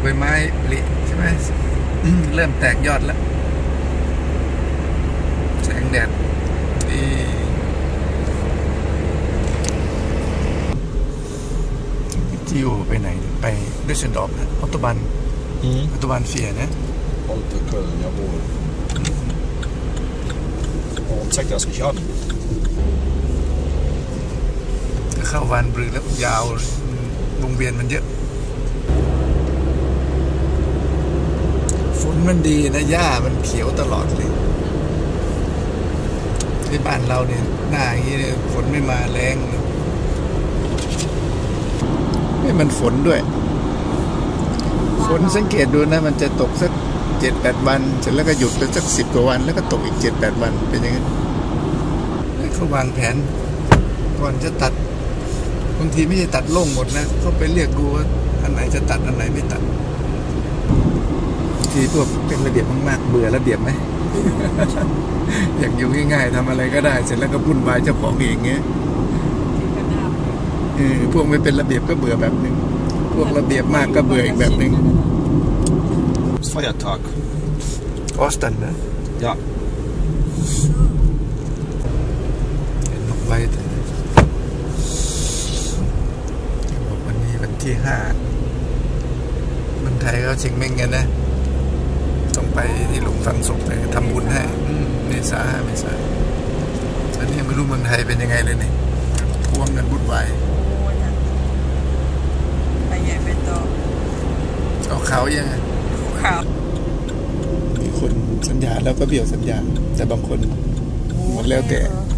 ใบไม้ผลิใช่ไหมอืมเริ่มแตกยอดแล้ว แสงแดดดีจิวไปไหน ไปดิสเซนดอร์ฟนะออโตบัน Mm. ออโตบันเฟียนะ Håller Köln, jag bor. Och om sagt jag ska köra. ถ้าเข้าวันบรือแล้วยาวอืมวงเวียนมันเยอะ ฝน มันดีนะหญ้ามันเขียวตลอดเลยที่บ้านเราเนี่ยหน้าอย่างนี้เนี่ยฝนไม่มาแรงเลยไม่มันฝนด้วย ฝนสังเกตดูนะ มันจะตกสักเจ็ดแปดวันเสร็จแล้วก็หยุดไปสักสิบกว่าวัน แล้วก็ตกอีกเจ็ดแปดวันเป็นอย่างนั้นเขาวางแผน ก่อนจะตัดบางทีไม่ใช่ตัดโล่งหมดนะเขาไปเรียกดูว่าอันไหนจะตัดอันไหนไม่ตัด บางทีพวกเป็นระเบียบมากๆ เบื่อระเบียบไหม อยากอยู่ง่ายๆทำอะไรก็ได้ เสร็จแล้วก็พุ่นวายเจ้าของเองเงี้ยเออพวกไม่เป็นระเบียบก็เบื่อแบบหนึ่งพวกระเบียบมากก็เบื่ออีกแบบหนึ่ง Feiertag. ออสตันนะ Ja. เห็นนกไว้แต่บอกวันนี้วันที่ห้าเมืองไทยก็เชิงเม่งกันนะ ต้องไปที่หลุม ฝังศพไปทำบุญให้อืมเมษาเมษาตอนนี้ไม่รู้เมืองไทยเป็นยังไงเลยเนี่ยพวงกันบุญวายไปใหญ่ไปโตเอาเขายังไงครับมีคนสัญญาแล้วก็เบี้ยวสัญญา แต่บางคนหมดแล้วแต่เ